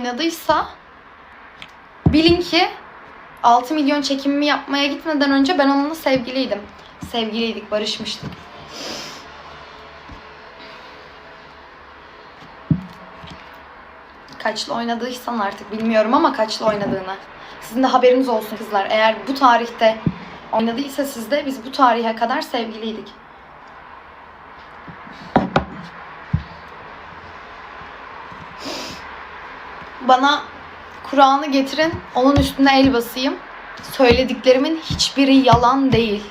oynadıysa bilin ki 6 milyon çekimimi yapmaya gitmeden önce ben onunla sevgiliydim. Sevgiliydik, barışmıştık. Kaçlı oynadıysan artık bilmiyorum ama kaçlı oynadığını. Sizin de haberiniz olsun kızlar. Eğer bu tarihte oynadıysa sizde biz bu tarihe kadar sevgiliydik. Bana Kur'an'ı getirin, onun üstüne el basayım. Söylediklerimin hiçbiri yalan değil.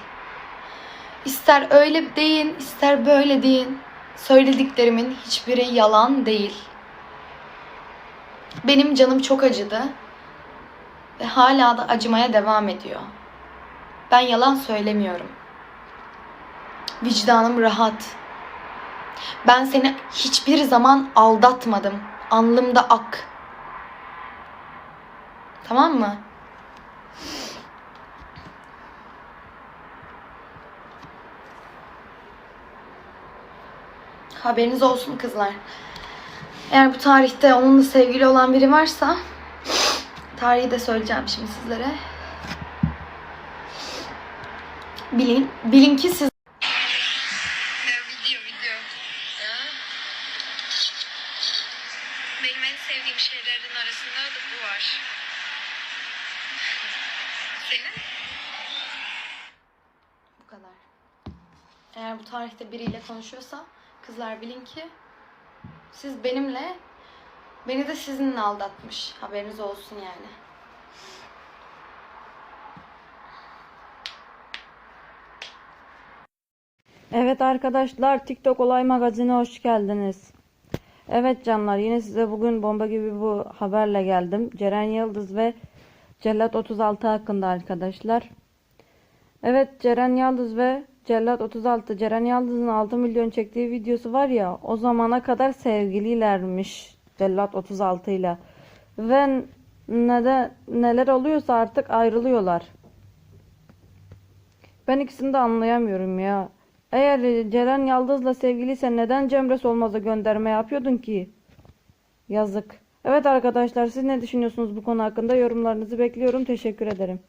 İster öyle deyin, ister böyle deyin. Söylediklerimin hiçbiri yalan değil. Benim canım çok acıdı ve hala da acımaya devam ediyor. Ben yalan söylemiyorum. Vicdanım rahat. Ben seni hiçbir zaman aldatmadım. Alnımda ak. Tamam mı? Haberiniz olsun kızlar. Eğer bu tarihte onunla sevgili olan biri varsa tarihi de söyleyeceğim şimdi sizlere. Bilin, bilin ki siz. Benim en sevdiğim şeylerin arasında da bu var. Senin? bu kadar. Eğer bu tarihte biriyle konuşuyorsa kızlar bilin ki siz benimle beni de sizinle aldatmış. Haberiniz olsun yani. Evet arkadaşlar TikTok Olay Magazin'e hoş geldiniz. Evet canlar yine size bugün bomba gibi bu haberle geldim. Ceren Yıldız ve Cellat 36 hakkında arkadaşlar. Evet Ceren Yıldız ve Cellat 36 Ceren Yıldız'ın 6 milyon çektiği videosu var ya o zamana kadar sevgililermiş Cellat 36 ile. Ve neden neler oluyorsa artık ayrılıyorlar. Ben ikisini de anlayamıyorum ya. Eğer Ceren Yaldız'la sevgiliysen neden Cemre Solmaz'a gönderme yapıyordun ki? Yazık. Evet arkadaşlar siz ne düşünüyorsunuz bu konu hakkında? Yorumlarınızı bekliyorum. Teşekkür ederim.